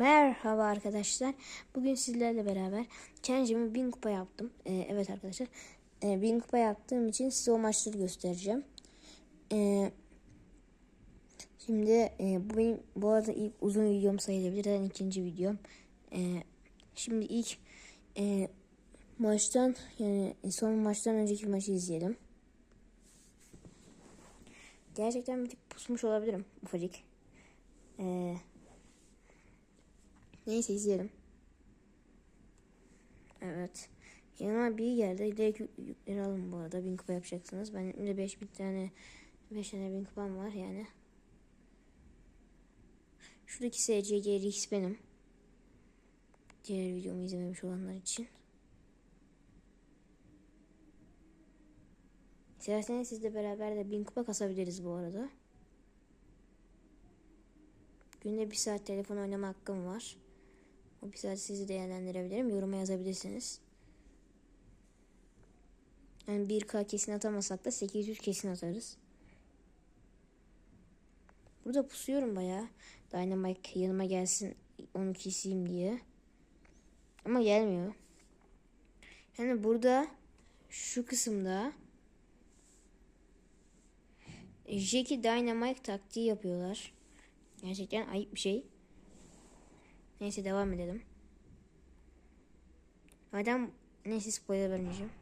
Merhaba arkadaşlar. Bugün sizlerle beraber kendime 1000 kupa yaptım. Ee, evet arkadaşlar. Ee, 1000 kupa yaptığım için size o maçları göstereceğim. Ee, şimdi e, bu benim bu arada ilk uzun videom sayılabilir. Yani ikinci videom. Ee, şimdi ilk e, maçtan yani son maçtan önceki maçı izleyelim. Gerçekten bir tık pusmuş olabilirim ufacık. Ee, neyse izleyelim. Evet. Yanıma bir geldi. Direkt yük- yükleri alın bu arada. Bin kupa yapacaksınız. Benim de 5 bin tane 5 tane bin kupam var yani. Şuradaki SCG Rix benim. Diğer videomu izlememiş olanlar için. İsterseniz sizle beraber de bin kupa kasabiliriz bu arada. Günde bir saat telefon oynama hakkım var. O saat sizi değerlendirebilirim. Yoruma yazabilirsiniz. Yani 1K kesin atamasak da 800 kesin atarız. Burada pusuyorum bayağı. Dynamite yanıma gelsin onu keseyim diye. Ama gelmiyor. Yani burada şu kısımda Jackie Dynamite taktiği yapıyorlar. Gerçekten ayıp bir şey. Neyse devam edelim. Madem neyse spoiler vermeyeceğim.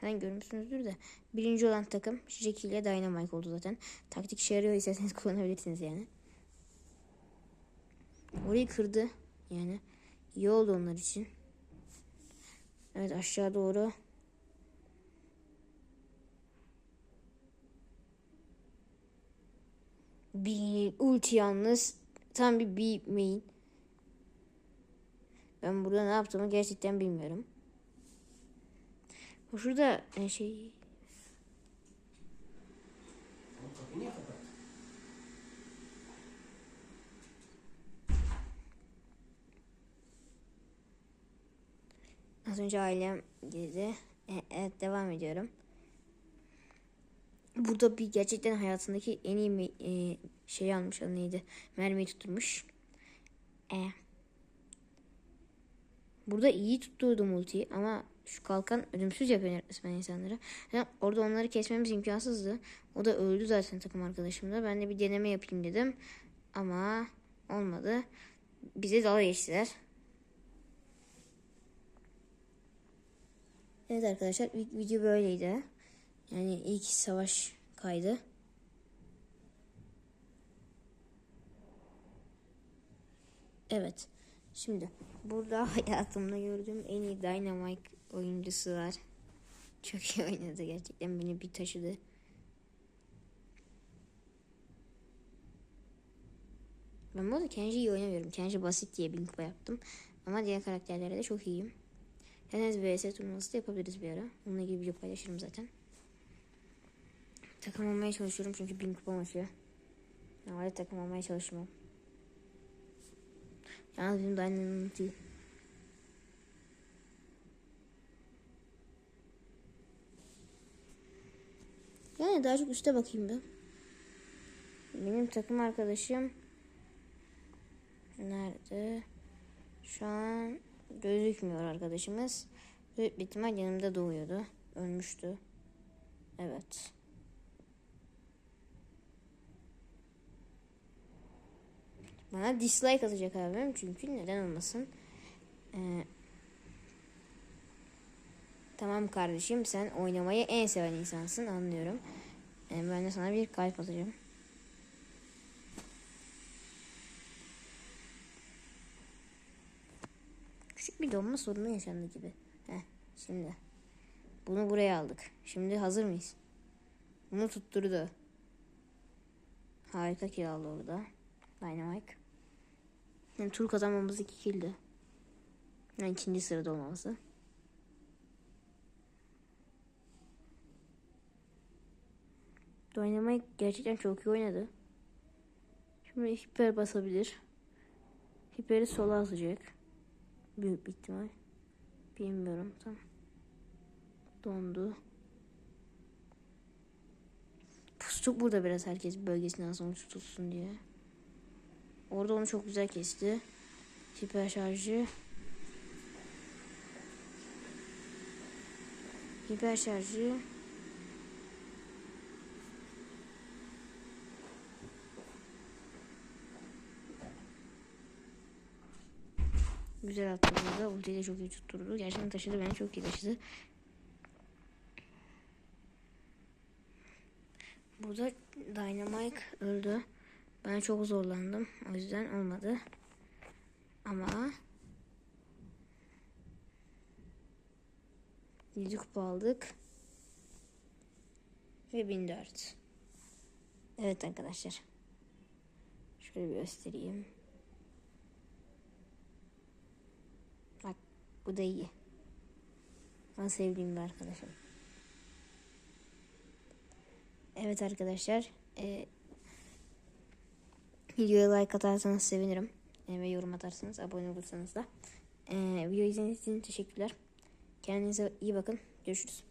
Hemen görmüşsünüzdür de. Birinci olan takım Jackie ile Dynamite oldu zaten. Taktik işe yarıyor isterseniz kullanabilirsiniz yani. Orayı kırdı. Yani iyi oldu onlar için. Evet aşağı doğru. Bir ulti yalnız. Tam bir B main. Ben burada ne yaptığımı gerçekten bilmiyorum. Şurada e, şey az önce ailem girdi. E, evet devam ediyorum. Burada bir gerçekten hayatındaki en iyi e, şey almış adı neydi? Mermiyi tutturmuş. E. Burada iyi tutturdum ultiyi ama şu kalkan ölümsüz yapıyor resmen insanları. Yani orada onları kesmemiz imkansızdı. O da öldü zaten takım arkadaşımda. Ben de bir deneme yapayım dedim. Ama olmadı. Bize dalga geçtiler. Evet arkadaşlar ilk video böyleydi. Yani ilk savaş kaydı. Evet. Şimdi burada hayatımda gördüğüm en iyi Dynamite oyuncusu var. Çok iyi oynadı gerçekten beni bir taşıdı. Ben bu arada Kenji iyi oynamıyorum. Kenji basit diye kupa yaptım. Ama diğer karakterlere de çok iyiyim. Henüz VS turnuvası da yapabiliriz bir ara. Onunla ilgili video paylaşırım zaten. Takım olmaya çalışıyorum çünkü bin kupa maçı. Normalde takım olmaya çalışmam. Yalnız benim Dynamite değil. Yani daha çok üste bakayım ben. Benim takım arkadaşım nerede? Şu an gözükmüyor arkadaşımız. Büyük bir yanımda doğuyordu. Ölmüştü. Evet. Bana dislike atacak abim çünkü neden olmasın. Ee, tamam kardeşim sen oynamayı en seven insansın anlıyorum. Ee, ben de sana bir kalp atacağım. Küçük bir donma sorunu yaşandı gibi. Heh, şimdi. Bunu buraya aldık. Şimdi hazır mıyız? Bunu tutturdu. Harika kill aldı orada. Dynamite. Yani tur kazanmamız iki killdi. Yani ikinci sırada olmaması. Dynamite gerçekten çok iyi oynadı. Şimdi hiper basabilir. Hiperi sola atacak. Büyük bir ihtimal. Bilmiyorum tam. Dondu. Pustuk burada biraz herkes bölgesinden sonra tutulsun diye. Orada onu çok güzel kesti. Hiper şarjı. Hiper şarjı. Güzel attı burada. Ultiyi de çok iyi tutturdu. Gerçekten taşıdı beni çok iyi taşıdı. Burada Dynamite öldü. Ben çok zorlandım. O yüzden olmadı. Ama 7 kupa aldık. Ve 1004. Evet arkadaşlar. Şöyle bir göstereyim. Bak bu da iyi. Ben sevdiğim bir arkadaşım. Evet arkadaşlar. E, videoya like atarsanız sevinirim. E, ve yorum atarsanız abone olursanız da. E, video izlediğiniz için teşekkürler. Kendinize iyi bakın. Görüşürüz.